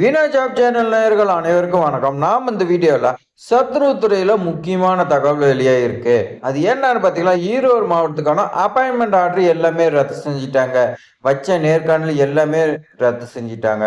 வீணா job channel நேயர்கள் அனைவருக்கும் வணக்கம். நாம் இந்த வீடியோவில் சத்ருத்துறையில் முக்கியமான தகவல் வெளியாக இருக்கு. அது என்னன்னு பார்த்தீங்கன்னா ஈரோடு மாவட்டத்துக்கான அப்பாயின்மெண்ட் ஆர்டர் எல்லாமே ரத்து செஞ்சிட்டாங்க. வச்ச நேர்காணல் எல்லாமே ரத்து செஞ்சிட்டாங்க.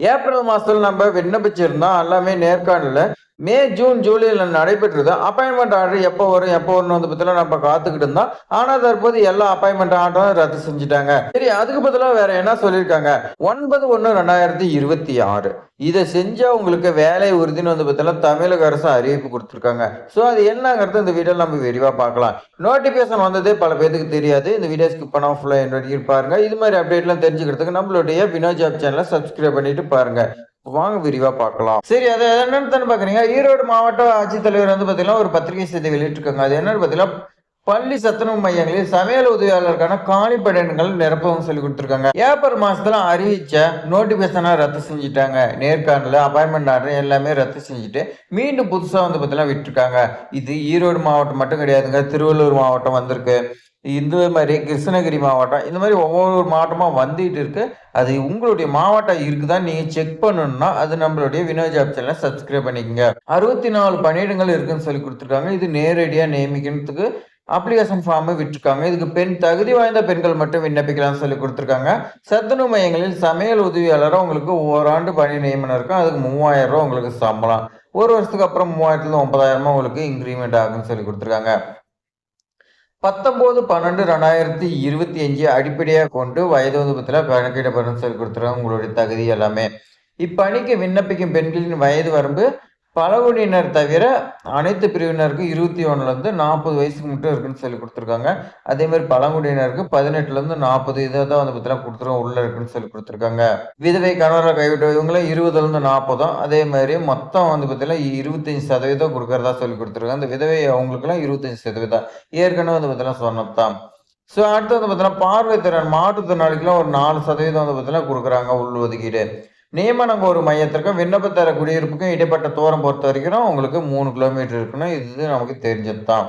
ஏப்ரல் மாதத்தில் நம்ம விண்ணப்பிச்சிருந்தோம். எல்லாமே நேர்காணலில் மே ஜூன் ஜூலையில் நடைபெற்றது. அப்பாயின்மெண்ட் ஆர்டர் எப்போ வரும் எப்போ வரும் வந்து பத்தில நம்ம காத்துக்கிட்டு இருந்தோம். ஆனால் தற்போது எல்லா அப்பாயின்மெண்ட் ஆர்டரும் ரத்து செஞ்சுட்டாங்க. சரி அதுக்கு பதிலாக வேற என்ன சொல்லியிருக்காங்க? ஒன்பது ஒன்று ரெண்டாயிரத்தி இருபத்தி ஆறு. இதை செஞ்சா உங்களுக்கு வேலை உறுதின்னு வந்து பார்த்தீங்கன்னா தமிழக அரசு அறிவிப்பு கொடுத்துருக்காங்க. ஸோ அது என்னங்கிறது இந்த வீடியோவில் நம்ம விரிவாக பார்க்கலாம். நோட்டிஃபிகேஷன் வந்ததே பல பேருக்கு தெரியாது. இந்த வீடியோ ஸ்கிப் பண்ணாம ஃபுல்லாக என்னோட பாருங்க. இது மாதிரி அப்டேட்லாம் தெரிஞ்சுக்கிறதுக்கு நம்மளுடைய வினோ ஜாப் சேனலை சப்ஸ்கிரைப் பண்ணிட்டு பாருங்க. வாங்க விரிவா பார்க்கலாம். சரி அது என்னன்னு தானே பாக்குறீங்க ஈரோடு மாவட்ட ஆட்சித்தலைவர் வந்து பாத்தீங்கன்னா ஒரு பத்திரிகை செய்தி வெளியிட்டிருக்காங்க. அது என்னன்னு பாத்தீங்கன்னா பள்ளி சத்துணவு மையங்களில் சமையல் உதவியாளருக்கான காலி நிரப்பவும் சொல்லி கொடுத்துருக்காங்க. ஏப்ரல் மாசத்துல அறிவிச்ச நோட்டிபிகேஷனை ரத்து செஞ்சுட்டாங்க. நேர்காணல அப்பாயின்மெண்ட் ஆர்டர் எல்லாமே ரத்து செஞ்சுட்டு மீண்டும் புதுசாக வந்து பார்த்தீங்கன்னா விட்டுருக்காங்க. இது ஈரோடு மாவட்டம் மட்டும் கிடையாதுங்க. திருவள்ளூர் மாவட்டம் வந்திருக்கு. இந்த மாதிரி கிருஷ்ணகிரி மாவட்டம் இந்த மாதிரி ஒவ்வொரு மாவட்டமாக வந்துட்டு இருக்கு. அது உங்களுடைய மாவட்டம் இருக்குதான் நீங்கள் செக் பண்ணணும்னா அது நம்மளுடைய வினோஜ் ஜாப் சேனலை சப்ஸ்கிரைப் பண்ணிக்கோங்க. அறுபத்தி நாலு பணியிடங்கள் இருக்குன்னு சொல்லி கொடுத்துருக்காங்க. இது நேரடியாக நியமிக்கிறதுக்கு அப்ளிகேஷன் ஃபார்மை விட்டுருக்காங்க. இதுக்கு பெண் தகுதி வாய்ந்த பெண்கள் மட்டும் விண்ணப்பிக்கலாம்னு சொல்லி கொடுத்துருக்காங்க. சத்துணவு மையங்களில் சமையல் உதவியாளராக உங்களுக்கு ஓராண்டு பணி நியமனம் இருக்கும். அதுக்கு மூவாயிரம் ரூபா உங்களுக்கு சம்பளம். ஒரு வருஷத்துக்கு அப்புறம் மூவாயிரத்துலேருந்து ஒன்பதாயிரமா உங்களுக்கு இன்க்ரிமெண்ட் ஆகும்னு சொல்லி கொடுத்துருக்காங்க. பத்தொம்போது பன்னெண்டு ரெண்டாயிரத்தி இருபத்தி அஞ்சு அடிப்படையாக கொண்டு வயது வந்து கணக்கிடப்படும் சொல்லி கொடுத்துருக்காங்க. உங்களுடைய தகுதி எல்லாமே. இப்பணிக்கு விண்ணப்பிக்கும் பெண்களின் வயது வரம்பு பழங்குடியினர் தவிர அனைத்து பிரிவினருக்கும் இருபத்தி ஒன்றுலேருந்து நாற்பது வயசுக்கு மட்டும் இருக்குன்னு சொல்லி கொடுத்துருக்காங்க. அதேமாதிரி பழங்குடியினருக்கு பதினெட்டுலேருந்து நாற்பது இதை தான் வந்து பார்த்தீங்கன்னா கொடுத்துருவோம் உள்ளே இருக்குன்னு சொல்லி கொடுத்துருக்காங்க. விதவை கணவரை கைவிட்ட இவங்களும் இருபதுலேருந்து நாற்பதும் அதே மாதிரி மொத்தம் வந்து பார்த்தீங்கன்னா இருபத்தஞ்சி சதவீதம் கொடுக்கறதா சொல்லி கொடுத்துருக்காங்க. அந்த விதவை அவங்களுக்குலாம் இருபத்தஞ்சி சதவீதம். ஏற்கனவே வந்து பார்த்தீங்கன்னா சொன்னதான் ஸோ அடுத்து வந்து பார்த்தீங்கன்னா பார்வைத்திறன் மாற்றுத்திறனாளிக்கெல்லாம் ஒரு நாலு சதவீதம் வந்து பார்த்தீங்கன்னா கொடுக்குறாங்க உள் ஒதுக்கீடு. நியமனம் ஒரு மையத்திற்கும் விண்ணப்பத்தர குடியிருப்புக்கும் இடைப்பட்ட தூரம் பொறுத்த வரைக்கும் உங்களுக்கு மூணு கிலோமீட்டர் இருக்குன்னு இது நமக்கு தெரிஞ்சது தான்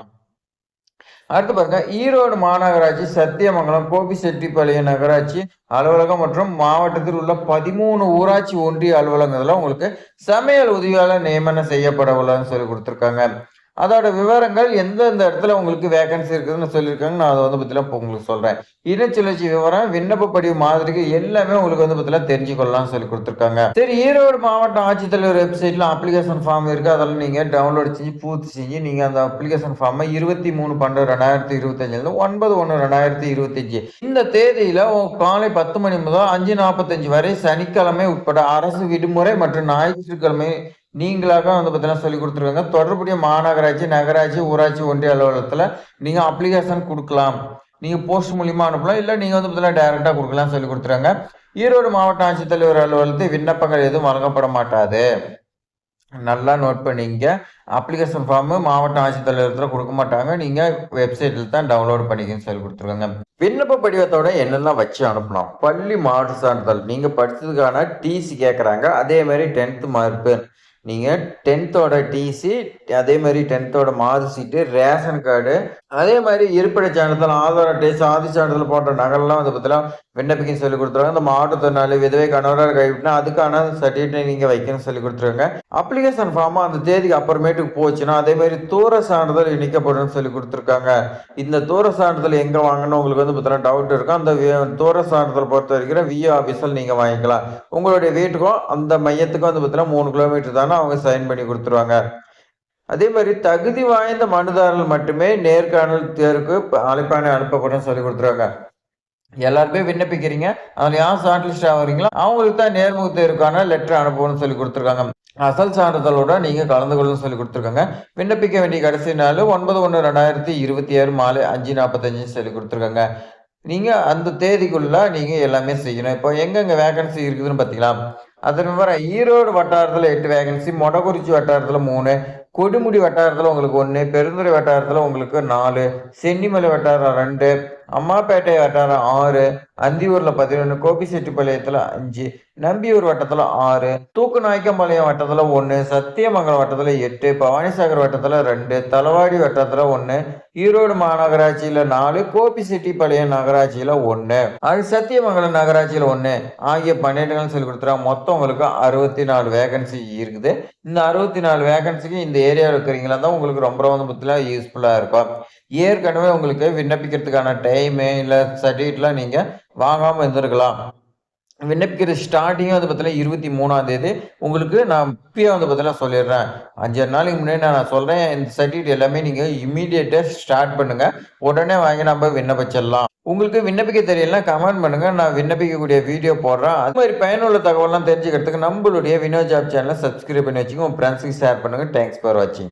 அடுத்து பாருங்க. ஈரோடு மாநகராட்சி சத்தியமங்கலம் கோபிச்செட்டிப்பாளையம் நகராட்சி அலுவலகம் மற்றும் மாவட்டத்தில் உள்ள பதிமூணு ஊராட்சி ஒன்றிய அலுவலகத்தில் உங்களுக்கு சமையல் உதவியாளர் நியமனம் செய்யப்பட உள்ளதுன்னு சொல்லி கொடுத்துருக்காங்க. அதோட விவரங்கள் எந்தெந்த இடத்துல உங்களுக்கு வேகன்சி இருக்குதுன்னு சொல்லியிருக்காங்க. நான் அதை வந்து பார்த்தீங்கன்னா இப்போ உங்களுக்கு சொல்கிறேன் இனச்சுழற்சி விவரம் விண்ணப்ப படிவு மாதிரிக்கு எல்லாமே உங்களுக்கு வந்து பற்றிலாம் தெரிஞ்சுக்கொள்ளலாம் சொல்லி கொடுத்துருக்காங்க. சரி ஈரோடு மாவட்ட ஆட்சித்தலைவர் வெப்சைட்டில் அப்ளிகேஷன் ஃபார்ம் இருக்குது அதெல்லாம் நீங்கள் டவுன்லோட் செஞ்சு பூர்த்தி செஞ்சு நீங்கள் அந்த அப்ளிகேஷன் ஃபார்மை இருபத்தி மூணு பன்னெண்டு ரெண்டாயிரத்தி இருபத்தஞ்சிலேருந்து ஒன்பது ஒன்று ரெண்டாயிரத்தி இருபத்தஞ்சு. இந்த தேதியில் காலை பத்து மணி முதல் அஞ்சு நாற்பத்தஞ்சு வரை சனிக்கிழமை உட்பட அரசு விடுமுறை மற்றும் ஞாயிற்றுக்கிழமை நீங்களாக வந்து பார்த்தீங்கன்னா சொல்லி கொடுத்துருக்காங்க தொடர்புடைய மாநகராட்சி நகராட்சி ஊராட்சி ஒன்றிய அலுவலகத்தில் நீங்கள் அப்ளிகேஷன் கொடுக்கலாம். நீங்கள் போஸ்ட் மூலியமாக அனுப்பலாம். இல்லை நீங்கள் வந்து பார்த்தீங்கன்னா டைரெக்டாக கொடுக்கலாம் சொல்லி கொடுத்துருங்க ஈரோடு மாவட்ட ஆட்சித்தலைவர் அலுவலகத்தில் விண்ணப்பங்கள் எதுவும் வழங்கப்பட மாட்டாது. நல்லா நோட் பண்ணிங்க. அப்ளிகேஷன் ஃபார்மு மாவட்ட ஆட்சித்தலைவரத்தில் கொடுக்க மாட்டாங்க. நீங்கள் வெப்சைட்டில் தான் டவுன்லோட் பண்ணிக்கன்னு சொல்லி கொடுத்துருக்காங்க விண்ணப்ப படிவத்தோட என்னெல்லாம் வச்சு அனுப்பலாம்? பள்ளி மாவட்ட சான்றிதழ். நீங்கள் படித்ததுக்கான டிசி கேட்குறாங்க அதே மாதிரி டென்த்து மார்க்கு நீங்கள் டென்த்தோட டிசி அதே மாதிரி டென்த்தோட மார்க் சீட்டு ரேஷன் கார்டு அதே மாதிரி இருப்பிட சான்றிதழ் ஆதார் அட்டை சாதி சான்றிதழ் போன்ற நகல்லாம் வந்து பார்த்தீங்கன்னா விண்ணப்பிக்க சொல்லி கொடுத்துருவாங்க. இந்த மாற்றுத்திறனாளி விதவை கணவராக கைவிட்டினா அதுக்கான சர்டிஃபிகேட் நீங்கள் வைக்கணும்னு சொல்லி கொடுத்துருவாங்க. அப்ளிகேஷன் ஃபார்மாக அந்த தேதிக்கு அப்புறமேட்டுக்கு போச்சுன்னா அதே மாதிரி தூர சான்றிதழ் இணைக்கப்படும் சொல்லி கொடுத்துருக்காங்க. இந்த தூர சான்றிதழ் எங்கே வாங்கணும் உங்களுக்கு வந்து பார்த்தீங்கன்னா டவுட் இருக்கும் அந்த தூர சான்றிதழ் பொறுத்த வரைக்கும் விஏ ஆஃபீஸில் நீங்கள் வாங்கிக்கலாம். உங்களுடைய வீட்டுக்கும் அந்த மையத்துக்கும் வந்து பார்த்தீங்கன்னா மூணு கிலோமீட்டர் தானே அவங்க சைன் பண்ணி கொடுத்துருவாங்க. அதே மாதிரி தகுதி வாய்ந்த மனுதாரர்கள் மட்டுமே நேர்காணல் தேர்வுக்கு அழைப்பாணை அனுப்பப்படும் சொல்லி கொடுத்துருவாங்க எல்லாருமே விண்ணப்பிக்கிறீங்க. அதில் யார் ஷார்ட் ஆகிறீங்களோ அவங்களுக்கு தான் நேர்முக தேர்வுக்கான லெட்டர் அனுப்பணும்னு சொல்லி கொடுத்துருக்காங்க. அசல் சான்றிதழோட நீங்கள் கலந்து கொள்ளணும்னு சொல்லி கொடுத்துருக்காங்க. விண்ணப்பிக்க வேண்டிய கடைசி நாள் ஒன்பது ஒன்று ரெண்டாயிரத்தி இருபத்தி ஆறு மாலை அஞ்சு நாற்பத்தஞ்சுன்னு சொல்லி கொடுத்துருக்காங்க. நீங்கள் அந்த தேதிக்குள்ள நீங்கள் எல்லாமே செய்யணும். இப்போ எங்கெங்கே வேகன்சி இருக்குதுன்னு பார்த்தீங்களா? அதன் விவரம் ஈரோடு வட்டாரத்தில் எட்டு வேகன்சி மொடக்குறிச்சி வட்டாரத்தில் மூணு கொடுமுடி வட்டாரத்தில் உங்களுக்கு ஒன்று பெருந்துறை வட்டாரத்தில் உங்களுக்கு நாலு சென்னிமலை வட்டாரம் ரெண்டு அம்மாப்பேட்டை வட்டாரம் ஆறு அந்தியூரில் பதினொன்று கோபிச்செட்டிப்பாளையத்தில் அஞ்சு நம்பியூர் வட்டத்தில் ஆறு தூக்குநாயக்கம்பாளையம் வட்டத்தில் ஒன்று சத்தியமங்கலம் வட்டத்தில் எட்டு பவானிசாகர் வட்டத்தில் ரெண்டு தலவாடி வட்டத்தில் ஒன்று ஈரோடு மாநகராட்சியில் நாலு கோபிச்செட்டிப்பாளையம் நகராட்சியில் ஒன்று அது சத்தியமங்கலம் நகராட்சியில் ஒன்று ஆகிய பன்னெண்டுகள் சொல்லி கொடுத்துறாங்க மொத்தம் உங்களுக்கு அறுபத்தி நாலு வேகன்சி இருக்குது. இந்த அறுபத்தி நாலு வேகன்சிக்கு இந்த ஏரியாவில் இருக்கிறீங்களா? தான் உங்களுக்கு ரொம்ப ரொம்ப பற்றிலாம் யூஸ்ஃபுல்லாக இருக்கும். ஏற்கனவே உங்களுக்கு விண்ணப்பிக்கிறதுக்கான டைமு இல்லை சர்டிஃபிகேட்லாம் நீங்கள் வாங்காமல் இருந்திருக்கலாம். விண்ணப்பிக்கிற ஸ்டார்டிங்கும் வந்து பார்த்தீங்கன்னா இருபத்தி மூணாம் தேதி. உங்களுக்கு நான் இப்பயே வந்து பார்த்தீங்கன்னா சொல்லிடுறேன். அஞ்சாறு நாளைக்கு முன்னாடி நான் சொல்கிறேன் இந்த சர்டிஃபிகேட் எல்லாமே நீங்கள் இம்மீடியட்டாக ஸ்டார்ட் பண்ணுங்கள் உடனே வாங்கி நம்ம விண்ணப்பிச்சிடலாம். உங்களுக்கு விண்ணப்பிக்க தெரியலனா கமெண்ட் பண்ணுங்கள் நான் விண்ணப்பிக்கக்கூடிய வீடியோ போடுறேன். அது மாதிரி பயனுள்ள தகவலாம் தெரிஞ்சுக்கிறதுக்கு நம்மளுடைய வினோ ஜாப் சேனலை சப்ஸ்கிரைப் பண்ணி வச்சுக்கோங்க. உங்கள் ஃப்ரெண்ட்ஸுக்கு ஷேர் பண்ணுங்கள் தேங்க்ஸ் ஃபார் வாட்சிங்